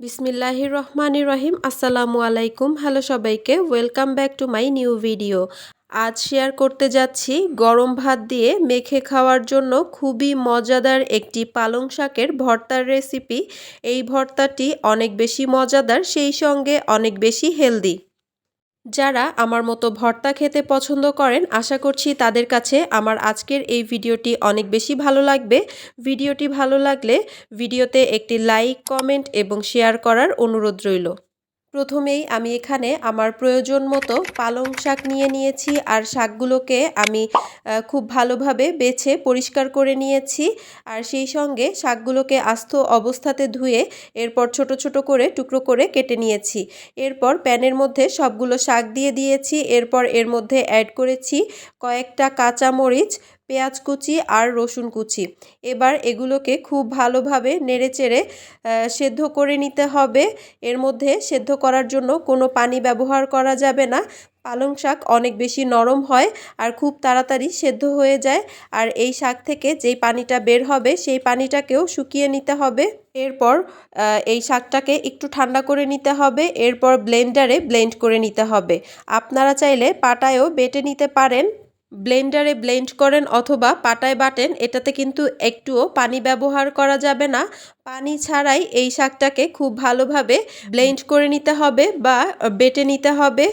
বিসমিল্লাহির রহমান রহিম। আসসালামু আলাইকুম। হ্যালো সবাইকে। Welcome back to my new video আজ শেয়ার করতে যাচ্ছি গরম ভাত দিয়ে মেখে খাওয়ার জন্য খুবই মজাদার একটি পালং শাকের ভর্তার রেসিপি এই ভর্তাটি অনেক বেশি মজাদার, সেই সঙ্গে অনেক বেশি হেলদি যারা আমার মতো ভর্তা খেতে পছন্দ করেন, আশা করছি তাদের কাছে আমার আজকের এই ভিডিওটি অনেক বেশি ভালো লাগবে। ভিডিওটি ভালো লাগলে ভিডিওতে একটি লাইক, কমেন্ট এবং শেয়ার করার অনুরোধ রইল। প্রথমেই আমি এখানে আমার প্রয়োজন মতো পালং শাক নিয়ে নিয়েছি আর শাকগুলোকে আমি খুব ভালোভাবে বেছে পরিষ্কার করে নিয়েছি। আর সেই সঙ্গে শাকগুলোকে আস্ত অবস্থাতে ধুয়ে এরপর ছোট ছোট করে টুকরো করে কেটে নিয়েছি। এরপর প্যানের মধ্যে সবগুলো শাক দিয়ে দিয়েছি। এরপর এর মধ্যে অ্যাড করেছি কয়েকটা কাঁচা মরিচ পেঁয়াজ কুচি আর রসুন কুচি। এবার এগুলোকে খুব ভালোভাবে নেড়েচেড়ে সেদ্ধ করে নিতে হবে। এর মধ্যে সেদ্ধ করার জন্য কোনো পানি ব্যবহার করা যাবে না। পালং শাক অনেক বেশি নরম হয় আর খুব তাড়াতাড়ি সেদ্ধ হয়ে যায়। আর এই শাক থেকে যেই পানিটা বের হবে, সেই পানিটাকেও শুকিয়ে নিতে হবে। এরপর এই শাকটাকে একটু ঠান্ডা করে নিতে হবে। এরপর ব্লেন্ডারে ব্লেন্ড করে নিতে হবে। আপনারা চাইলে পাটায়ও বেটে নিতে পারেন। ব্লেন্ডারে ব্লেন্ড করেন অথবা পাটায় বাটেন এটাতে কিন্তু একটুও পানি ব্যবহার করা যাবে না। পানি ছাড়াই এই শাকটাকে খুব ভালোভাবে ব্লেন্ড করে নিতে হবে বা বেটে নিতে হবে।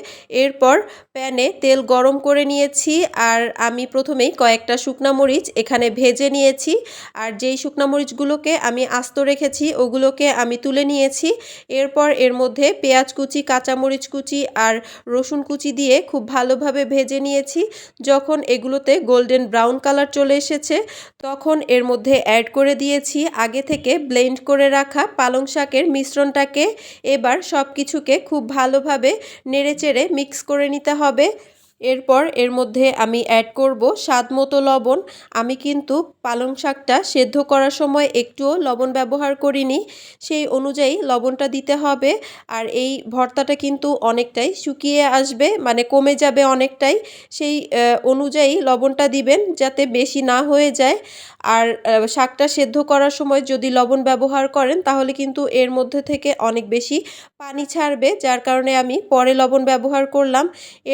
এরপর প্যানে তেল গরম করে নিয়েছি আর আমি প্রথমেই কয়েকটা শুকনা মরিচ এখানে ভেজে নিয়েছি। আর যেই শুকনা মরিচগুলোকে আমি আস্ত রেখেছি, ওগুলোকে আমি তুলে নিয়েছি। এরপর এর মধ্যে পেঁয়াজ কুচি কাঁচামরিচ কুচি আর রসুন কুচি দিয়ে খুব ভালোভাবে ভেজে নিয়েছি। যখন এগুলোতে গোল্ডেন ব্রাউন কালার চলে এসেছে, তখন এর মধ্যে অ্যাড করে দিয়েছি। আগে থেকে ব্লেন্ড ব্লেন্ড করে রাখা পালং শাকের মিশ্রণটাকে এবার সব কিছুকে খুব ভালোভাবে নেড়েচেড়ে মিক্স করে নিতে হবে। এরপর এর মধ্যে আমি অ্যাড করব স্বাদ মতো লবণ। আমি কিন্তু পালং শাকটা সেদ্ধ করার সময় একটুও লবণ ব্যবহার করিনি। সেই অনুযায়ী লবণটা দিতে হবে। আর এই ভর্তাটা কিন্তু অনেকটাই শুকিয়ে আসবে মানে কমে যাবে অনেকটাই। সেই অনুযায়ী লবণটা দিবেন যাতে বেশি না হয়ে যায়। আর শাকটা সেদ্ধ করার সময় যদি লবণ ব্যবহার করেন, তাহলে কিন্তু এর মধ্যে থেকে অনেক বেশি পানি ছাড়বে, যার কারণে আমি পরে লবণ ব্যবহার করলাম।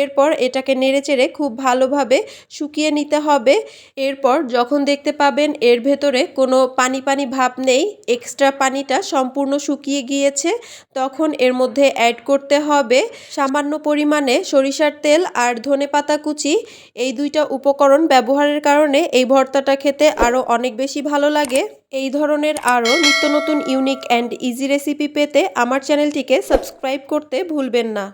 এরপর এটাকে নেড়েচেড়ে খুব ভালোভাবে শুকিয়ে নিতে হবে। এরপর যখন দেখতে পাবেন এর ভেতরে কোনো পানি পানি ভাব নেই, এক্সট্রা পানিটা সম্পূর্ণ শুকিয়ে গিয়েছে, তখন এর মধ্যে অ্যাড করতে হবে সামান্য পরিমাণে সরিষার তেল আর ধনে পাতা কুচি। এই দুইটা উপকরণ ব্যবহারের কারণে এই ভর্তাটা খেতে আরও অনেক বেশি ভালো লাগে। এই ধরনের আরও নিত্য নতুন ইউনিক অ্যান্ড ইজি রেসিপি পেতে আমার চ্যানেলটিকে সাবস্ক্রাইব করতে ভুলবেন না।